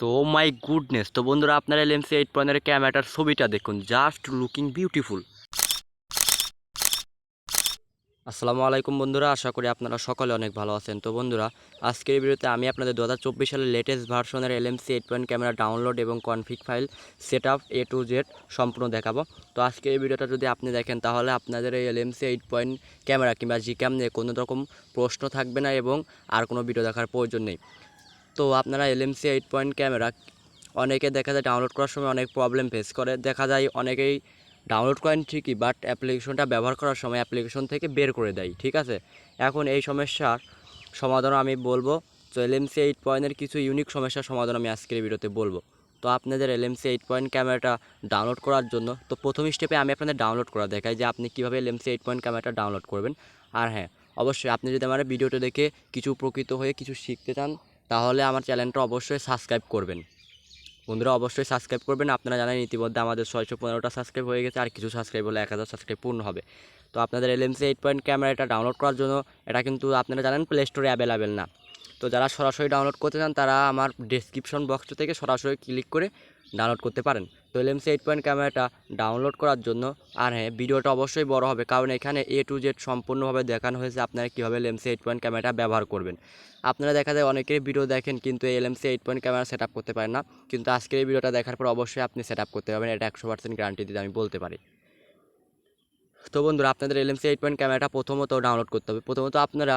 তো my goodness তো বন্ধুরা আপনার আপনারা এলএমসি এইট পয়েন্টের ক্যামেরাটার ছবিটা দেখুন জাস্ট লুকিং বিউটিফুল আসসালামু আলাইকুম বন্ধুরা, আশা করি আপনারা সকলে অনেক ভালো আছেন। তো বন্ধুরা, আজকের ভিডিওতে আমি আপনাদের দু হাজার চব্বিশ সালের লেটেস্ট ভার্সনের L LMC eight point camera download এবং config file set up A to Z সম্পূর্ণ দেখাবো। তো আজকের এই ভিডিওটা যদি আপনি দেখেন, তাহলে আপনাদের এই L LMC eight point camera কিংবা জি ক্যাম নিয়ে কোনো রকম প্রশ্ন থাকবে না এবং আর কোনো ভিডিও দেখার প্রয়োজন নেই। তো আপনারা এলএমসি এইট পয়েন্ট ক্যামেরা অনেকে দেখা যায় ডাউনলোড করার সময় অনেক প্রবলেম ফেস করে। দেখা যায় অনেকেই ডাউনলোড করেন ঠিকই বাট অ্যাপ্লিকেশনটা ব্যবহার করার সময় অ্যাপ্লিকেশন থেকে বের করে দেয়, ঠিক আছে? এখন এই সমস্যার সমাধান আমি বলব। তো এলএমসি এইট পয়েন্টের কিছু ইউনিক সমস্যার সমাধান আমি আজকের ভিডিওতে বলব। তো আপনাদের এলএমসি এইট পয়েন্ট ক্যামেরাটা ডাউনলোড করার জন্য, তো প্রথম স্টেপে আমি আপনাদের ডাউনলোড করা দেখাই যে আপনি কীভাবে এলএমসি এইট পয়েন্ট ক্যামেরাটা ডাউনলোড করবেন। আর হ্যাঁ অবশ্যই আপনি যদি আমার ভিডিওটা দেখে কিছু উপকৃত হয়ে কিছু শিখতে চান তাহলে আমার চ্যানেলটা অবশ্যই সাবস্ক্রাইব করবেন। বন্ধুরা, অবশ্যই সাবস্ক্রাইব করবেন। আপনারা জানেন ইতিমধ্যে আমাদের ছয়শো পনেরোটা সাবস্ক্রাইব হয়ে গেছে, আর কিছু সাবস্ক্রাইব হলে এক হাজার সাবস্ক্রাইব পূর্ণ হবে। তো আপনাদের এলএমসি এইট পয়েন্ট ক্যামেরা এটা ডাউনলোড করার জন্য, এটা কিন্তু আপনারা জানেন প্লে স্টোরে অ্যাভেলেবেল না। তো যারা সরাসরি ডাউনলোড করতে চান, তারা আমার ডিসক্রিপশন বক্স থেকে সরাসরি ক্লিক করে ডাউনলোড করতে পারেন। তো এলএমসি এইট পয়েন্ট ক্যামেরাটা ডাউনলোড করার জন্য, আর হ্যাঁ ভিডিওটা অবশ্যই বড় হবে, কারণ এখানে এ টু জেড সম্পূর্ণভাবে দেখানো হয়েছে আপনারা কীভাবে এলএমসি এইট পয়েন্ট ক্যামেরাটা ব্যবহার করবেন। আপনারা দেখা যায় অনেকের ভিডিও দেখেন, কিন্তু এই LMC eight point camera set করতে পারেন না। কিন্তু আজকের এই ভিডিওটা দেখার পর অবশ্যই আপনি সেট করতে পারবেন, এটা একশো পার্সেন্ট গ্যারান্টি দিতে আমি বলতে পারি। তো বন্ধুরা, আপনাদের এলএমসি এইট পয়েন্ট ক্যামেরাটা প্রথমত ডাউনলোড করতে হবে। প্রথমত আপনারা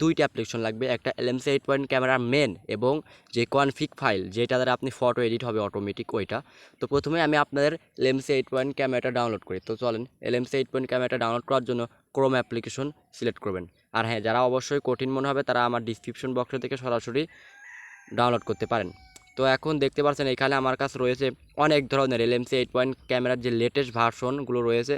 দুইটা অ্যাপ্লিকেশন লাগবে। একটা এলএমসি এইট পয়েন্ট ক্যামেরার মেন এবং যে কনফিক ফাইল যেটা দ্বারা আপনি ফটো এডিট হবে অটোমেটিক ওইটা। তো প্রথমে আমি আপনাদের এলএমসি এইট পয়েন্ট ক্যামেরাটা ডাউনলোড করি। তো চলেন এলএমসি এইট পয়েন্ট ক্যামেরাটা ডাউনলোড করার জন্য ক্রোম অ্যাপ্লিকেশন সিলেক্ট করবেন। আর হ্যাঁ যারা অবশ্যই কঠিন মনে হবে, তারা আমার ডিসক্রিপশন বক্স থেকে সরাসরি ডাউনলোড করতে পারেন। তো এখন দেখতে পাচ্ছেন, এখানে আমার কাছে রয়েছে অনেক ধরনের এলএমসি এইট পয়েন্ট ক্যামেরার যে লেটেস্ট ভার্সনগুলো রয়েছে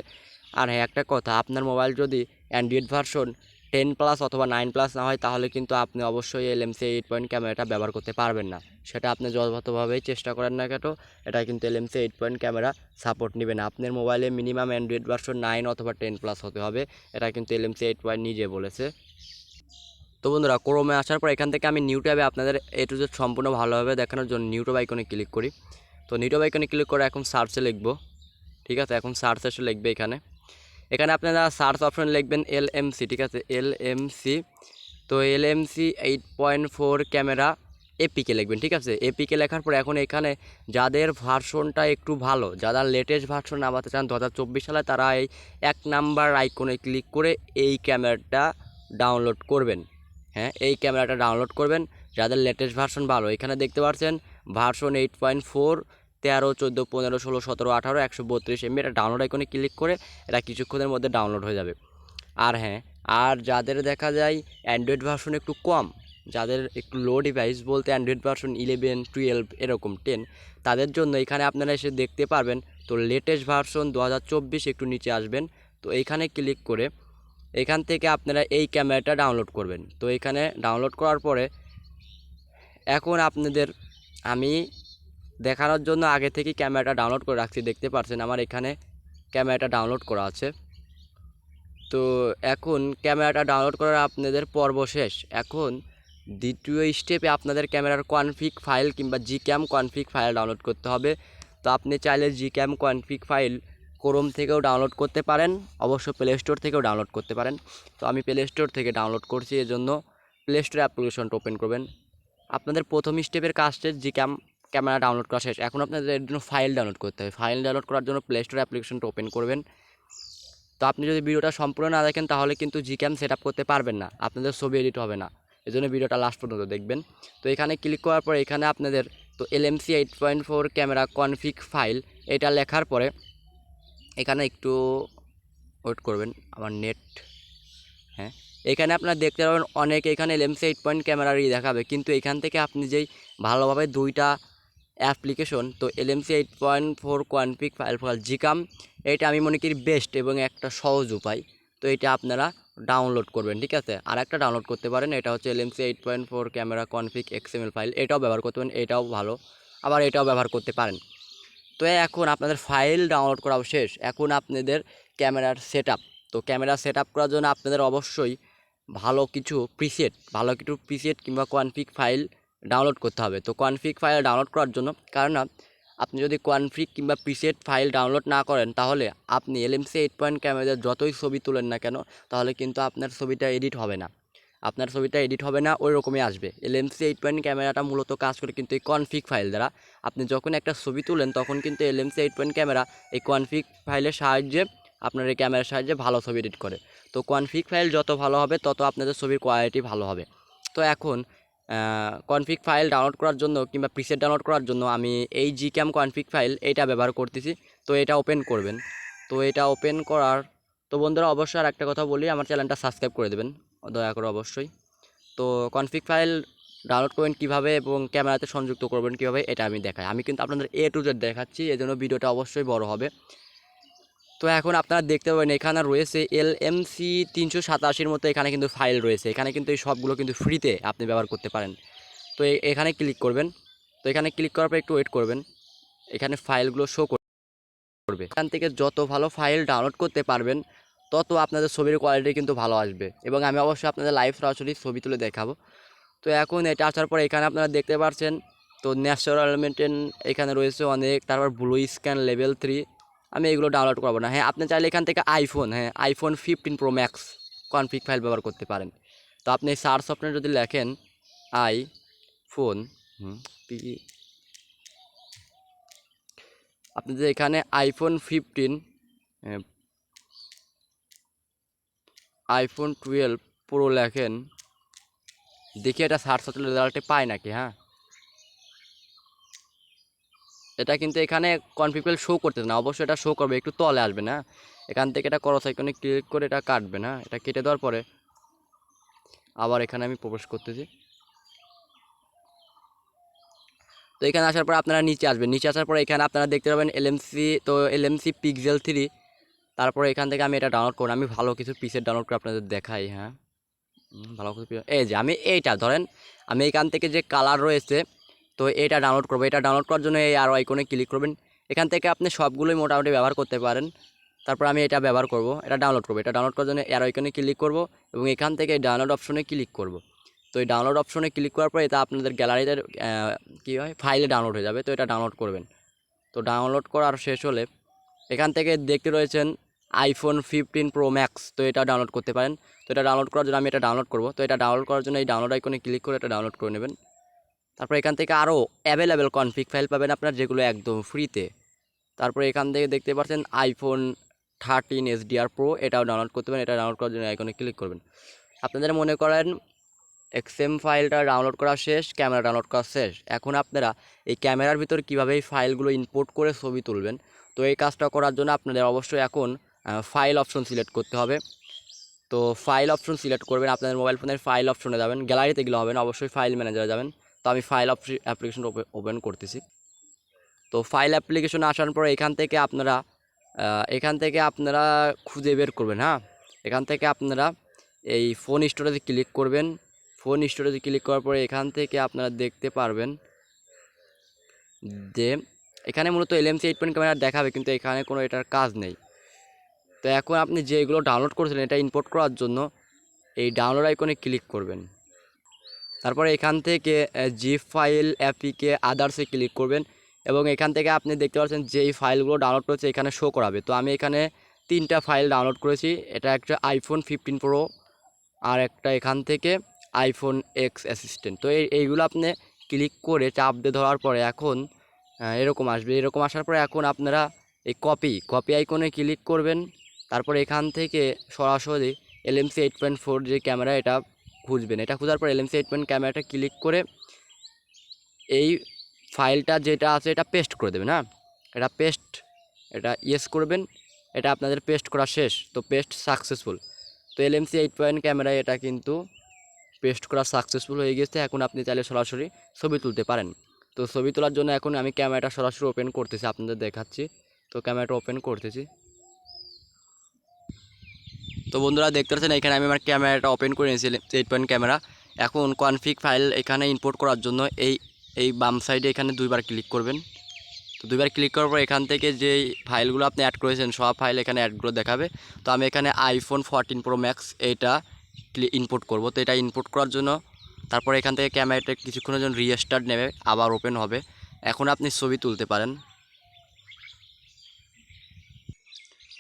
আর হ্যাঁ একটা কথা, আপনার মোবাইল যদি অ্যান্ড্রয়েড ভার্সন টেন প্লাস অথবা নাইন প্লাস না হয়, তাহলে কিন্তু আপনি অবশ্যই এলএমসি এইট পয়েন্ট ক্যামেরাটা ব্যবহার করতে পারবেন না। সেটা আপনি যথাযথভাবেই চেষ্টা করেন না কেন, এটা কিন্তু LMC eight point camera support নেবে না। আপনার মোবাইলে মিনিমাম অ্যান্ড্রয়েড ভার্সন নাইন অথবা টেন প্লাস হতে হবে, এটা কিন্তু এলএমসি এইট পয়েন্ট নিজে বলেছে। তো বন্ধুরা, ক্রোমে আসার পর এখান থেকে আমি নিউ ট্যাবে আপনাদের এ টু সম্পূর্ণ ভালোভাবে দেখানোর জন্য নিউটব আইকনে ক্লিক করি। তো নিউটব আইকনে ক্লিক করে এখন সার্চে লিখব, ঠিক আছে? এখন সার্চ এসে লিখবে এখানে। এখানে আপনারা সার্চ অপশন লিখবেন এল এম সি ঠিক আছে? এল এম সি তো L M C eight point four camera APK লিখবেন, ঠিক আছে? এপিকে লেখার পর এখন এখানে যাদের ভার্সনটা একটু ভালো, যারা লেটেস্ট ভার্সন নামাতে চান দু হাজার চব্বিশ সালে তারা এই এক নাম্বার আইকনে ক্লিক করে এই ক্যামেরাটা ডাউনলোড করবেন। হ্যাঁ এই ক্যামেরাটা ডাউনলোড করবেন। যাদের লেটেস্ট ভার্সন ভালো, এখানে দেখতে পাচ্ছেন ভার্সন এইট পয়েন্ট ফোর তেরো, চোদ্দ, পনেরো, ষোলো, সতেরো, আঠারো, একশো বত্রিশ এমবি। এটা ডাউনলোড আইকনে ক্লিক করে এটা কিছুক্ষণের মধ্যে ডাউনলোড হয়ে যাবে। আর হ্যাঁ আর যাদের দেখা যায় অ্যান্ড্রয়েড ভার্সন একটু কম, যাদের একটু লো ডিভাইস বলতে অ্যান্ড্রয়েড ভার্সন ইলেভেন টুয়েলভ এরকম টেন তাদের জন্য এখানে আপনারা এসে দেখতে পারবেন। তো লেটেস্ট ভার্সন দু হাজার চব্বিশ একটু নিচে আসবেন। তো এইখানে ক্লিক করে এখান থেকে আপনারা এই ক্যামেরাটা ডাউনলোড করবেন। তো এখানে ডাউনলোড করার পরে এখন আপনাদের আমি দেখানোর জন্য আগে থেকে ক্যামেরাটা ডাউনলোড করে রাখছি, দেখতে পাচ্ছেন আমার এখানে ক্যামেরাটা ডাউনলোড করা আছে। তো এখন ক্যামেরাটা ডাউনলোড করার আপনাদের পর্ব শেষ। এখন দ্বিতীয় স্টেপে আপনাদের ক্যামেরার কনফিগ ফাইল কিংবা G cam config file download করতে হবে। তো আপনি চাইলে G cam config file Chrome থেকেও ডাউনলোড করতে পারেন, অবশ্য প্লে স্টোর থেকেও ডাউনলোড করতে পারেন। তো আমি প্লে স্টোর থেকে ডাউনলোড করছি, এজন্য প্লে স্টোর অ্যাপ্লিকেশনটা ওপেন করবেন। আপনাদের প্রথম স্টেপের কাজটা জি ক্যাম ক্যামেরা ডাউনলোড করা শেষ। এখন আপনাদের এর জন্য ফাইল ডাউনলোড করতে হবে। ফাইল ডাউনলোড করার জন্য প্লে স্টোর অ্যাপ্লিকেশনটা ওপেন করবেন। তো আপনি যদি ভিডিওটা সম্পূর্ণ না দেখেন, তাহলে কিন্তু জি ক্যাম সেট আপ করতে পারবেন না। আপনাদের ছবি এডিট হবে না। এই জন্য ভিডিওটা লাস্ট পর্যন্ত দেখবেন। তো এখানে ক্লিক করার পর এখানে আপনাদের তো LMC eight point four camera config file এটা লেখার পরে এখানে একটু ওয়েট করবেন, আমার নেট হ্যাঁ। এখানে আপনারা দেখতে পাবেন অনেক এখানে এলএমসি এইট পয়েন্ট ক্যামেরারই দেখাবে। কিন্তু এখান থেকে আপনি যেই ভালোভাবে দুইটা অ্যাপ্লিকেশন, তো LMC eight point four config file file GCam এটা আমি মনে করি বেস্ট এবং একটা সহজ উপায়। তো এটা আপনারা ডাউনলোড করবেন, ঠিক আছে? আর একটা ডাউনলোড করতে পারেন, এটা হচ্ছে LMC eight point four camera config XML file, এটাও ব্যবহার করতে পারেন, এটাও ভালো, আবার এটাও ব্যবহার করতে পারেন। তো এখন আপনাদের ফাইল ডাউনলোড করাও শেষ, এখন আপনাদের ক্যামেরার সেট তো ক্যামেরা সেট করার জন্য আপনাদের অবশ্যই ভালো কিছু প্রিসেট ভালো কিছু প্রিসেট কিংবা কনফিগ ফাইল ডাউনলোড করতে হবে। তো কনফিগ ফাইল ডাউনলোড করার জন্য, কারণ আপনি যদি কনফিগ কিংবা প্রিসেট ফাইল ডাউনলোড না করেন, তাহলে আপনি এলএমসি এইট পয়েন্ট ক্যামেরা যতই ছবি তুলেন না কেন, তাহলে কিন্তু আপনার ছবিটা এডিট হবে না। আপনার ছবিটা এডিট হবে না, ওই রকমই আসবে। এলএমসি এইট পয়েন্ট ক্যামেরাটা মূলত কাজ করে কিন্তু এই কনফিগ ফাইল দ্বারা। আপনি যখন একটা ছবি তুলেন, তখন কিন্তু এলএমসি এইট পয়েন্ট ক্যামেরা এই কনফিগ ফাইলের সাহায্যে আপনার এই ক্যামেরার সাহায্যে ভালো ছবি এডিট করে। তো কনফিগ ফাইল যত ভালো হবে, তত আপনাদের ছবির কোয়ালিটি ভালো হবে। তো এখন কনফিগ ফাইল ডাউনলোড করার জন্য কিংবা প্রিসেট ডাউনলোড করার জন্য আমি এই জি ক্যাম কনফিগ ফাইল এইটা ব্যবহার করতেছি। তো এটা ওপেন করবেন। তো এটা ওপেন করার, তো বন্ধুরা অবশ্যই আর একটা কথা বলি, আমার চ্যানেলটা সাবস্ক্রাইব করে দেবেন, দয়া করে অবশ্যই। তো কনফিগ ফাইল ডাউনলোড করবেন কীভাবে এবং ক্যামেরাতে সংযুক্ত করবেন কীভাবে, এটা আমি দেখাই। আমি কিন্তু আপনাদের এ টু জেড দেখাচ্ছি, এজন্য ভিডিওটা অবশ্যই বড় হবে। তো এখন আপনারা দেখতে পাবেন এখানে রয়েছে এল এম সি তিনশো সাতাশির মতো এখানে কিন্তু ফাইল রয়েছে। এখানে কিন্তু এই সবগুলো কিন্তু ফ্রিতে আপনি ব্যবহার করতে পারেন। তো এখানে ক্লিক করবেন। তো এখানে ক্লিক করার পর একটু ওয়েট করবেন। এখানে ফাইলগুলো শো করবে। এখান থেকে যত ভালো ফাইল ডাউনলোড করতে পারবেন, তত আপনাদের ছবির কোয়ালিটি কিন্তু ভালো আসবে। এবং আমি অবশ্যই আপনাদের লাইভ সরাসরি ছবি তুলে দেখাবো। তো এখন এটা আসার পর এখানে আপনারা দেখতে পাচ্ছেন তো ন্যাচারাল মেনটেন এখানে রয়েছে অনেক, তারপর ব্লু স্ক্যান লেভেল থ্রি আমি এগুলো ডাউনলোড করব না। হ্যাঁ আপনি চাইলে এখান থেকে আইফোন হ্যাঁ iPhone fifteen pro max config file ব্যবহার করতে পারেন। তো আপনি সার্চ অপশনে যদি লেখেন আই ফোন আপনি যে এখানে iPhone fifteen iPhone twelve pro লেখেন, দেখি এটা সার্চ হচ্ছে রেজাল্টে পায় নাকি হ্যাঁ। এটা কিন্তু এখানে কনফিগেল শো করতেছে না। অবশ্যই এটা শো করবে, একটু তলে আসবে না। এখান থেকে এটা করস আইকনে ক্লিক করে এটা কাটবে না। এটা কেটে দেওয়ার পরে আবার এখানে আমি প্রবেশ করতেছি। তো এখানে আসার পর আপনারা নিচে আসবেন। নিচে আসার পর এখানে আপনারা দেখতে পাবেন এলএমসি তো এলএমসি পিক্সেল থ্রি তারপরে এখান থেকে আমি এটা ডাউনলোড করব। আমি ভালো কিছু পিসের ডাউনলোড করে আপনাদের দেখাই হ্যাঁ। ভালো কিছু এই যে আমি এইটা, ধরেন আমি এখান থেকে যে কালার রয়েছে তো এটা ডাউনলোড করব এটা ডাউনলোড করার জন্য এই আরও আইকনে ক্লিক করবেন এখান থেকে আপনি সবগুলোই মোটামুটি ব্যবহার করতে পারেন তারপর আমি এটা ব্যবহার করব এটা ডাউনলোড করব এটা ডাউনলোড করার জন্য এর আইকনে ক্লিক করব এবং এখান থেকে ডাউনলোড অপশনে ক্লিক করব তো এই ডাউনলোড অপশনে ক্লিক করার পর এটা আপনাদের গ্যালারিতে কী হয় ফাইলে ডাউনলোড হয়ে যাবে তো এটা ডাউনলোড করবেন তো ডাউনলোড করার শেষ হলে এখান থেকে দেখতে রয়েছেন আইফোন ফিফটিন প্রো ম্যাক্স তো এটা ডাউনলোড করতে পারেন তো এটা ডাউনলোড করার জন্য আমি এটা ডাউনলোড করব তো এটা ডাউনলোড করার জন্য এই ডাউনলোড আইকনে ক্লিক করে এটা ডাউনলোড করে নেবেন তারপর এখান থেকে আরও অ্যাভেলেবেল কনফিগ ফাইল পাবেন আপনার যেগুলো একদম ফ্রিতে তারপর এখান থেকে দেখতে পাচ্ছেন আইফোন থার্টিন এসডিআর প্রো এটাও ডাউনলোড করতে পারেন, এটা ডাউনলোড করার জন্য আইকনে ক্লিক করবেন। আপনাদের মনে করেন এক্সএম ফাইলটা ডাউনলোড করা শেষ ক্যামেরা ডাউনলোড করা শেষ। এখন আপনারা এই ক্যামেরার ভিতর কীভাবে এই ফাইলগুলো ইম্পোর্ট করে ছবি তুলবেন, তো এই কাজটা করার জন্য আপনাদের অবশ্যই এখন ফাইল অপশন সিলেক্ট করতে হবে। তো ফাইল অপশন সিলেক্ট করবেন, আপনাদের মোবাইল ফোনের ফাইল অপশনে যাবেন গ্যালারিতে গেলে হবেন অবশ্যই ফাইল ম্যানেজারে যাবেন। তো আমি ফাইল অ্যাপ্লিকেশন ওপেন করতেছি। তো ফাইল অ্যাপ্লিকেশন আসার পর এখান থেকে আপনারা এখান থেকে আপনারা খুঁজে বের করবেন হ্যাঁ? এখান থেকে আপনারা এই ফোন স্টোরেজে ক্লিক করবেন। ফোন স্টোরেজে ক্লিক করার পরে এখান থেকে আপনারা দেখতে পারবেন যে এখানে মূলত এলএমসি এইট পয়েন্ট ক্যামেরা দেখাবে, কিন্তু এখানে কোনো এটার কাজ নেই। তো এখন আপনি যেগুলো ডাউনলোড করেছিলেন, এটা ইম্পোর্ট করার জন্য এই ডাউনলোড আইকনে ক্লিক করবেন। তারপরে এখান থেকে জিপ ফাইল অ্যাপিকে আদার্সে ক্লিক করবেন এবং এখান থেকে আপনি দেখতে পাচ্ছেন যে এই ফাইলগুলো ডাউনলোড করেছে, এখানে শো করাবে। তো আমি এখানে তিনটা ফাইল ডাউনলোড করেছি, এটা একটা আইফোন ফিফটিন প্রো আর একটা এখান থেকে আইফোন এক্স অ্যাসিস্ট্যান্ট তো এই, এইগুলো আপনি ক্লিক করে চাপ দিয়ে ধরার পরে এখন এরকম আসবে। এরকম আসার পরে এখন আপনারা এই কপি কপি আইকনে ক্লিক করবেন, তারপর এখান থেকে সরাসরি এলএমসি এইট পয়েন্ট ফোর যে ক্যামেরা এটা খুঁজবেন। এটা খোঁজার পর এলএমসি পয়েন্ট ক্যামেরাটা ক্লিক করে এই ফাইলটা যেটা আছে এটা পেস্ট করে দেবেন হ্যাঁ? এটা পেস্ট এটা ইয়েস করবেন, এটা আপনাদের পেস্ট করা শেষ। তো পেস্ট সাকসেসফুল তো এলএমসি এইট পয়েন্ট ক্যামেরায় এটা কিন্তু পেস্ট করা সাকসেসফুল হয়ে গেছে। এখন আপনি চাইলে সরাসরি ছবি তুলতে পারেন। তো ছবি তোলার জন্য এখন আমি ক্যামেরাটা সরাসরি ওপেন করতেছি, আপনাদের দেখাচ্ছি। তো ক্যামেরাটা ওপেন করতেছি। তো বন্ধুরা দেখতে পাচ্ছেন, এখানে আমি আমার ক্যামেরাটা ওপেন করে নিয়েছিলাম এইট পয়েন্ট ক্যামেরা এখন কনফিগ ফাইল এখানে ইম্পোর্ট করার জন্য এই এই বাম সাইডে এখানে দুইবার ক্লিক করবেন। তো দুইবার ক্লিক করার পর এখান থেকে যে ফাইলগুলো আপনি অ্যাড করেছেন, সব ফাইল এখানে অ্যাডগুলো দেখাবে। তো আমি এখানে আইফোন ফোরটিন প্রো ম্যাক্স এইটা ইনপুট করব। তো এটা ইনপুট করার জন্য তারপর এখান থেকে ক্যামেরাটা কিছুক্ষণের জন্য রিস্টার্ট নেবে, আবার ওপেন হবে। এখন আপনি ছবি তুলতে পারেন।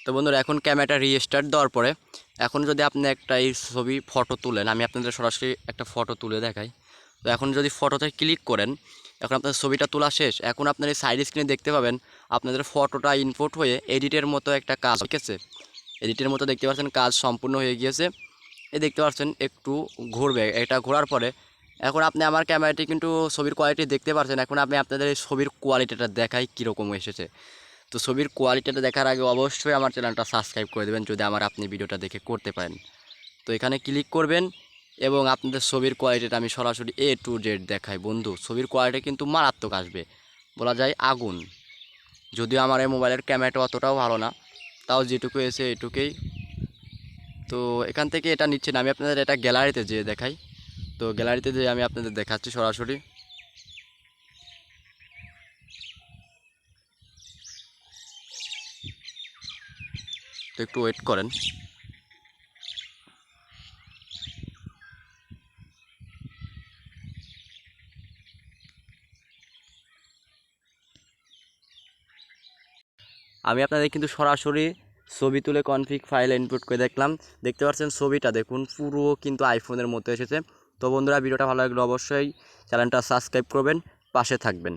তো বন্ধুরা, এখন ক্যামেরাটা রিস্টার্ট দেওয়ার পরে এখন যদি আপনি একটা এই ছবি ফটো তুলেন, আমি আপনাদের সরাসরি একটা ফটো তুলে দেখাই। তো এখন যদি ফটোতে ক্লিক করেন, এখন আপনার ছবিটা তোলা শেষ। এখন আপনার এই সাইড স্ক্রিনে দেখতে পাবেন, আপনাদের ফটোটা ইনপুট হয়ে এডিটের মতো একটা কাজ ঠিক আছে এডিটের মতো দেখতে পাচ্ছেন, কাজ সম্পূর্ণ হয়ে গিয়েছে। এই দেখতে পাচ্ছেন, একটু ঘুরবে, এটা ঘোরার পরে। এখন আপনি আমার ক্যামেরাটি কিন্তু ছবির কোয়ালিটি দেখতে পাচ্ছেন এখন আমি আপনাদের এই ছবির কোয়ালিটিটা দেখাই কীরকম এসেছে। তো ছবির কোয়ালিটিটা দেখার আগে অবশ্যই আমার চ্যানেলটা সাবস্ক্রাইব করে দেবেন যদি আমার আপনি ভিডিওটা দেখে করতে পারেন। তো এখানে ক্লিক করবেন এবং আপনাদের ছবির কোয়ালিটিটা আমি সরাসরি এ টু জেড দেখাই বন্ধু। ছবির কোয়ালিটি কিন্তু মারাত্মক আসবে। বলা যায় আগুন। যদিও আমার এই মোবাইলের ক্যামেরাটা অতটাও ভালো না, তাও যেটুকু এসে এটুকুই। তো এখান থেকে এটা নিচ্ছে না, আমি আপনাদের এটা গ্যালারিতে যেয়ে দেখাই। তো গ্যালারিতে যেয়ে আমি আপনাদের দেখাচ্ছি সরাসরি। তো একটু ওয়েট করেন। আমি আপনাদের কিন্তু সরাসরি ছবি তুলে কনফিগ ফাইল ইনপুট করে দেখলাম। দেখতে পাচ্ছেন ছবিটা দেখুন, পুরো কিন্তু আইফোনের মতো এসেছে। তো বন্ধুরা, ভিডিওটা ভালো লাগলে অবশ্যই চ্যানেলটা সাবস্ক্রাইব করবেন, পাশে থাকবেন।